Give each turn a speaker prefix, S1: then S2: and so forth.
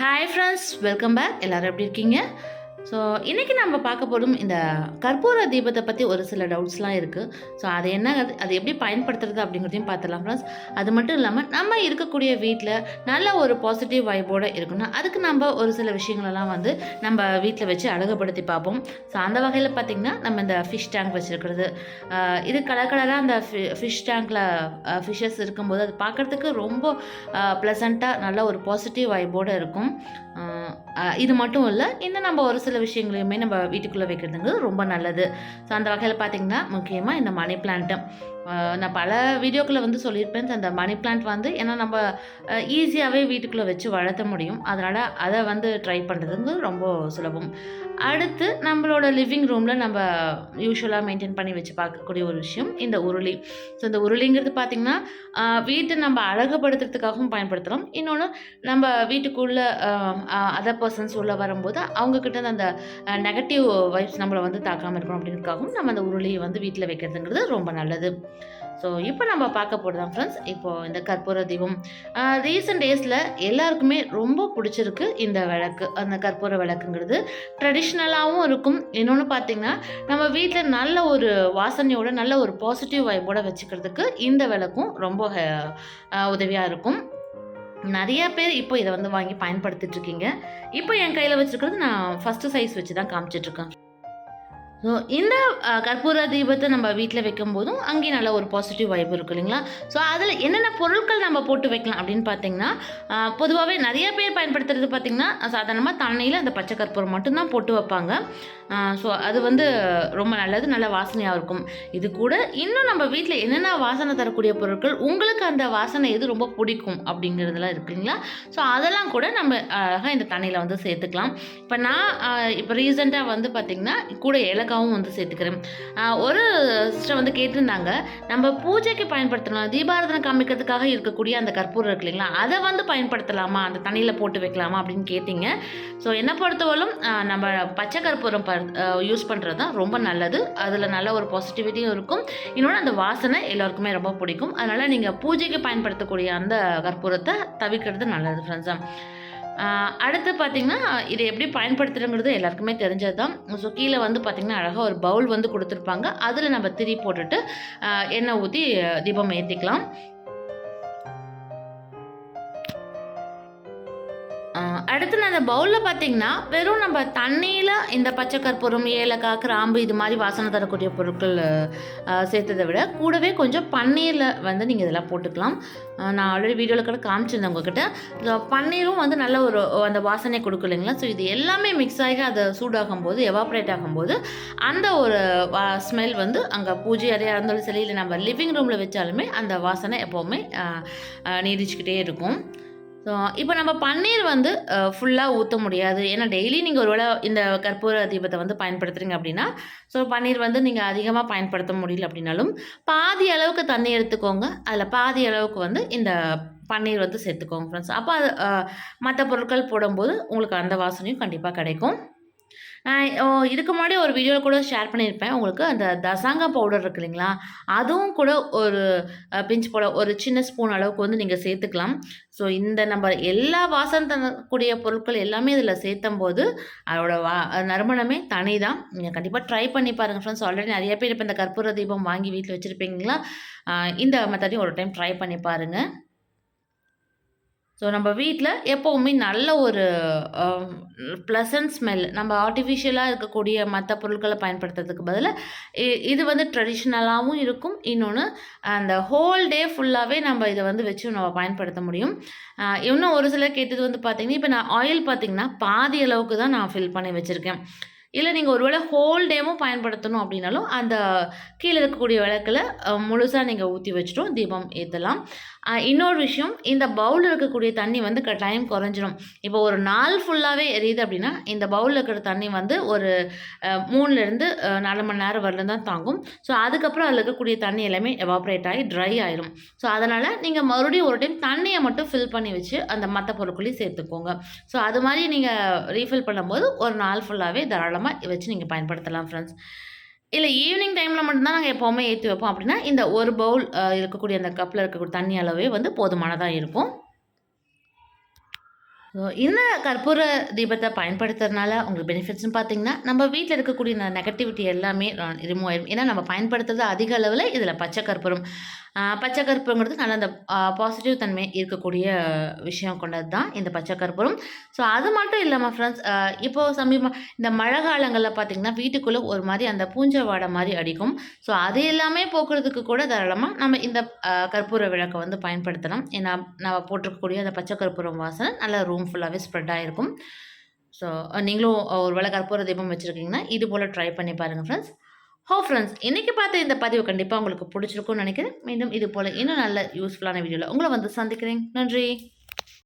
S1: Hi friends welcome back எல்லோரும் எப்படி இருக்கீங்க? ஸோ இன்றைக்கி நம்ம பார்க்க போடும் இந்த கற்பூர தீபத்தை பற்றி ஒரு சில டவுட்ஸ்லாம் இருக்குது ஸோ அது என்ன அது எப்படி பயன்படுத்துறது அப்படிங்கிறதையும் பார்த்துலாம் ஃப்ரெண்ட்ஸ் அது மட்டும் இல்லாமல் நம்ம இருக்கக்கூடிய வீட்டில் நல்ல ஒரு பாசிட்டிவ் வைப்போடு இருக்குன்னா அதுக்கு நம்ம ஒரு சில விஷயங்களெல்லாம் வந்து நம்ம வீட்டில் வச்சு அழகுபடுத்தி பார்ப்போம். ஸோ அந்த வகையில் பார்த்திங்கன்னா நம்ம இந்த ஃபிஷ் டேங்க் வச்சுருக்கிறது. இது கலர் கலராக அந்த ஃபிஷ் டேங்க்கில் ஃபிஷ்ஷஸ் இருக்கும்போது அது பார்க்குறதுக்கு ரொம்ப ப்ளசண்ட்டாக நல்ல ஒரு பாசிட்டிவ் வைப்போடு இருக்கும். இது மட்டும் இல்லை இன்னும் நம்ம ஒரு சில விஷயங்களையுமே நம்ம வீட்டுக்குள்ளே வைக்கிறதுங்கிறது ரொம்ப நல்லது. ஸோ அந்த வகையில் பார்த்திங்கன்னா முக்கியமாக இந்த மணி பிளான்ட்டு நான் பல வீடியோக்களை வந்து சொல்லியிருப்பேன். அந்த மணி பிளான்ட் வந்து ஏன்னா நம்ம ஈஸியாகவே வீட்டுக்குள்ளே வச்சு வளர்த்த முடியும். அதனால் அதை வந்து ட்ரை பண்ணுறதுங்கிறது ரொம்ப சுலபம். அடுத்து நம்மளோட லிவிங் ரூமில் நம்ம யூஸ்வலாக மெயின்டைன் பண்ணி வச்சு பார்க்கக்கூடிய ஒரு விஷயம் இந்த உருளி. ஸோ இந்த உருளிங்கிறது பார்த்திங்கன்னா வீட்டை நம்ம அழகுபடுத்துறதுக்காகவும் பயன்படுத்தலாம். இன்னொன்று நம்ம வீட்டுக்குள்ளே அதர் பர்சன்ஸ் உள்ளே வரும்போது அவங்கக்கிட்ட அந்த நெகட்டிவ் வைப்ஸ் நம்மளை வந்து தாக்காமல் இருக்கணும் அப்படிங்கிறதுக்காகவும் நம்ம அந்த உருளியை வந்து வீட்டில் வைக்கிறதுங்கிறது ரொம்ப நல்லது. ஸோ இப்போ நம்ம பார்க்க போகிறதான் ஃப்ரெண்ட்ஸ் இப்போது இந்த கற்பூர தீபம். ரீசெண்ட் டேஸில் எல்லாருக்குமே ரொம்ப பிடிச்சிருக்கு இந்த விளக்கு அந்த கற்பூர விளக்குங்கிறது. ட்ரெடிஷ்னலாகவும் இருக்கும். இன்னொன்று பார்த்தீங்கன்னா நம்ம வீட்டில் நல்ல ஒரு வாசனையோட நல்ல ஒரு பாசிட்டிவ் வைப்போட வச்சுக்கிறதுக்கு இந்த விளக்கும் ரொம்ப உதவியாக இருக்கும். நிறைய பேர் இப்போ இதை வந்து வாங்கி பயன்படுத்திட்டு இருக்கீங்க. இப்போ என் கையில் வச்சுருக்கிறது நான் ஃபஸ்ட்டு சைஸ் வச்சு தான் காமிச்சிட்ருக்கேன் ஸோ இந்த கற்பூர தீபத்தை நம்ம வீட்டில் வைக்கும் போதும் அங்கேயும் நல்ல ஒரு பாசிட்டிவ் வைப் இருக்கும் இல்லைங்களா? ஸோ அதில் என்னென்ன பொருட்கள் நம்ம போட்டு வைக்கலாம் அப்படின்னு பார்த்தீங்கன்னா பொதுவாகவே நிறைய பேர் பயன்படுத்துறது பார்த்திங்கன்னா சாதாரணமாக தண்ணியில் அந்த பச்சை கற்பூரம் மட்டும்தான் போட்டு வைப்பாங்க. ஸோ அது வந்து ரொம்ப நல்லது நல்ல வாசனையாக இருக்கும். இது கூட இன்னும் நம்ம வீட்டில் என்னென்ன வாசனை தரக்கூடிய பொருட்கள் உங்களுக்கு அந்த வாசனை எது ரொம்ப பிடிக்கும் அப்படிங்கிறதுலாம் இருக்குங்களா ஸோ அதெல்லாம் கூட நம்ம அழகாக இந்த தண்ணியில் வந்து சேர்த்துக்கலாம். இப்போ நான் இப்போ ரீசெண்டாக வந்து பார்த்திங்கன்னா கூட ஏலக்காவும் வந்து சேர்த்துக்கிறேன். ஒரு சிஸ்டர் வந்து கேட்டிருந்தாங்க நம்ம பூஜைக்கு பயன்படுத்தலாம் தீபாரதனை காமிக்கிறதுக்காக இருக்கக்கூடிய அந்த கற்பூரம் இருக்கு இல்லைங்களா அதை வந்து பயன்படுத்தலாமா? அந்த தண்ணியில் போட்டு வைக்கலாமா அப்படின்னு கேட்டிங்க. ஸோ என்னை பொறுத்தவரையும் நம்ம பச்சை கற்பூரம் ப யூஸ் பண்ணுறது தான் ரொம்ப நல்லது. அதில் நல்ல ஒரு பாசிட்டிவிட்டியும் இருக்கும். இன்னொன்று அந்த வாசனை எல்லாருக்குமே ரொம்ப பிடிக்கும். அதனால் நீங்கள் பூஜைக்கு பயன்படுத்தக்கூடிய அந்த கற்பூரத்தை தவிர்க்கிறது நல்லது ஃப்ரெண்ட்ஸாக அடுத்து பார்த்திங்கன்னா இதை எப்படி பயன்படுத்துறங்கிறது எல்லாருக்குமே தெரிஞ்சது தான் ஸோ கீழே வந்து பார்த்திங்கன்னா அழகாக ஒரு பவுல் வந்து கொடுத்துருப்பாங்க. அதில் நம்ம திரி போட்டுட்டு எண்ணெய் ஊற்றி தீபம் ஏற்றிக்கலாம் அடுத்து நான் அந்த பவுலில் பார்த்தீங்கன்னா வெறும் நம்ம தண்ணியில் இந்த பச்சை கற்பூரம் ஏலக்காய் கிராம்பு இது மாதிரி வாசனை தரக்கூடிய பொருட்கள் சேர்த்ததை விட கூடவே கொஞ்சம் பன்னீரில் வந்து நீங்கள் இதெல்லாம் போட்டுக்கலாம். நான் ஆல்ரெடி வீடியோவில் கூட காமிச்சிருந்தேன் உங்ககிட்ட. பன்னீரும் வந்து நல்ல ஒரு அந்த வாசனை கொடுக்கும் இல்லைங்களா? ஸோ இது எல்லாமே மிக்ஸ் ஆகி அதை சூடாகும் போது எவாப்ரேட் ஆகும்போது அந்த ஒரு வா ஸ்மெல் வந்து அங்கே பூஜை அறையாக இருந்தாலும் சரி இல்லை நம்ம லிவிங் ரூமில் வச்சாலுமே அந்த வாசனை எப்போவுமே நீதிச்சுக்கிட்டே நீடிச்சுக்கிட்டே இருக்கும். ஸோ இப்போ நம்ம பன்னீர் வந்து ஃபுல்லாக ஊற்ற முடியாது. ஏன்னா டெய்லி நீங்கள் ஒருவேளை இந்த கற்பூர தீபத்தை வந்து பயன்படுத்துகிறீங்க அப்படின்னா ஸோ பன்னீர் வந்து நீங்கள் அதிகமாக பயன்படுத்த முடியல அப்படின்னாலும் பாதி அளவுக்கு தண்ணி எடுத்துக்கோங்க. அதில் பாதி அளவுக்கு வந்து இந்த பன்னீர் வந்து சேர்த்துக்கோங்க ஃப்ரெண்ட்ஸ் அப்போ அது மற்ற பொருட்கள் போடும்போது உங்களுக்கு அந்த வாசனையும் கண்டிப்பாக கிடைக்கும். Oh, இதுக்கு முன்னாடி ஒரு வீடியோவில் கூட ஷேர் பண்ணியிருப்பேன். உங்களுக்கு அந்த தசாங்கா பவுடர் இருக்கு இல்லைங்களா? அதுவும் கூட ஒரு பிஞ்ச் போல ஒரு சின்ன ஸ்பூன் அளவுக்கு வந்து நீங்கள் சேர்த்துக்கலாம். ஸோ இந்த நம்ம எல்லா வாசம் தரக்கூடிய பொருட்கள் எல்லாமே இதில் சேர்த்தும் போது அதோட வா நறுமணமே தனி தான் நீங்கள் கண்டிப்பாக ட்ரை பண்ணி பாருங்கள் ஃப்ரெண்ட்ஸ் ஆல்ரெடி நிறைய பேர் இப்போ இந்த கற்பூர தீபம் வாங்கி வீட்டில் வச்சுருப்பீங்களா? இந்த மெத்தடையும் ஒரு டைம் ட்ரை பண்ணி பாருங்கள் ஸோ நம்ம வீட்டில் எப்போவுமே நல்ல ஒரு ப்ளசன்ட் ஸ்மெல் நம்ம ஆர்டிஃபிஷியலாக இருக்கக்கூடிய மற்ற பொருட்களை பயன்படுத்துறதுக்கு பதிலாக இது வந்து ட்ரெடிஷ்னலாகவும் இருக்கும். இன்னொன்று அந்த ஹோல் டே ஃபுல்லாகவே நம்ம இதை வந்து வச்சு நம்ம பயன்படுத்த முடியும். இன்னும் ஒரு சிலர் கேட்டது வந்து பார்த்தீங்கன்னா இப்போ நான் ஆயில் பார்த்தீங்கன்னா பாதி அளவுக்கு தான் நான் ஃபில் பண்ணி வச்சுருக்கேன். இல்லை நீங்கள் ஒருவேளை ஹோல் டேவும் பயன்படுத்தணும் அப்படின்னாலும் அந்த கீழே இருக்கக்கூடிய விளக்கில் முழுசாக நீங்கள் ஊற்றி வச்சுட்டும் தீபம் ஏற்றலாம் இன்னொரு விஷயம் இந்த பவுலில் இருக்கக்கூடிய தண்ணி வந்து டைம் குறைஞ்சிரும். இப்போ ஒரு நாள் ஃபுல்லாகவே எரியுது அப்படின்னா இந்த பவுலில் இருக்கிற தண்ணி வந்து ஒரு மூணுலேருந்து நாலு மணி நேரம் வரலும் தான் தாங்கும். ஸோ அதுக்கப்புறம் அதில் இருக்கக்கூடிய தண்ணி எல்லாமே எவாப்ரேட் ஆகி ட்ரை ஆயிரும். ஸோ அதனால் நீங்கள் மறுபடியும் ஒரு டைம் தண்ணியை மட்டும் ஃபில் பண்ணி வச்சு அந்த மற்ற பொருட்களையும் சேர்த்துக்கோங்க. ஸோ அது மாதிரி நீங்கள் ரீஃபில் பண்ணும்போது ஒரு நாள் ஃபுல்லாகவே தாராளமாக வச்சு நீங்கள் பயன்படுத்தலாம் ஃப்ரெண்ட்ஸ் இல்லை ஈவினிங் டைமில் மட்டும்தான் நாங்கள் எப்போவுமே ஏற்றி வைப்போம். அப்படின்னா இந்த ஒரு பவுல் இருக்கக்கூடிய அந்த கப்பில் இருக்கக்கூடிய தண்ணி அளவே வந்து போதுமானதாக இருக்கும். ஸோ இந்த கற்பூர தீபத்தை பயன்படுத்துறதுனால உங்களுக்கு பெனிஃபிட்ஸ்னு பார்த்தீங்கன்னா நம்ம வீட்டில் இருக்கக்கூடிய இந்த நெகட்டிவிட்டி எல்லாமே ரிமூவ் ஆயிடும் ஏன்னா நம்ம பயன்படுத்துறது அதிக அளவில் இதில் பச்சை கற்பூரம். பச்சை கற்பூரங்கிறது நல்ல அந்த பாசிட்டிவ் தன்மை இருக்கக்கூடிய விஷயம் கொண்டது தான் இந்த பச்சை கற்பூரம் ஸோ அது மட்டும் இல்லாமல் ஃப்ரெண்ட்ஸ் இப்போது சமீபம் இந்த மழை காலங்களில் பார்த்தீங்கன்னா வீட்டுக்குள்ளே ஒரு மாதிரி அந்த பூஞ்சை வாடை மாதிரி அடிக்கும். ஸோ அது எல்லாமே போக்குறதுக்கு கூட தாராளமாக நம்ம இந்த கற்பூர விளக்கை வந்து பயன்படுத்தலாம். ஏன்னா நம்ம போட்டிருக்கக்கூடிய அந்த பச்சை கற்பூரம் வாசனை நல்லா ரூம் ஃபுல்லாகவே ஸ்ப்ரெட் ஆகிருக்கும் ஸோ நீங்களும் ஒரு வேளை கற்பூர தீபம் வச்சுருக்கீங்கன்னா இது போல் ட்ரை பண்ணி பாருங்கள் ஃப்ரெண்ட்ஸ் ஹோ ஃப்ரெண்ட்ஸ் இன்றைக்கி பார்த்த இந்த பதிவு கண்டிப்பாக உங்களுக்கு பிடிச்சிருக்கும்னு நினைக்கிறேன். மீண்டும் இது போல் இன்னும் நல்ல யூஸ்ஃபுல்லான வீடியோவில் உங்களை வந்து சந்திக்கிறேன். நன்றி.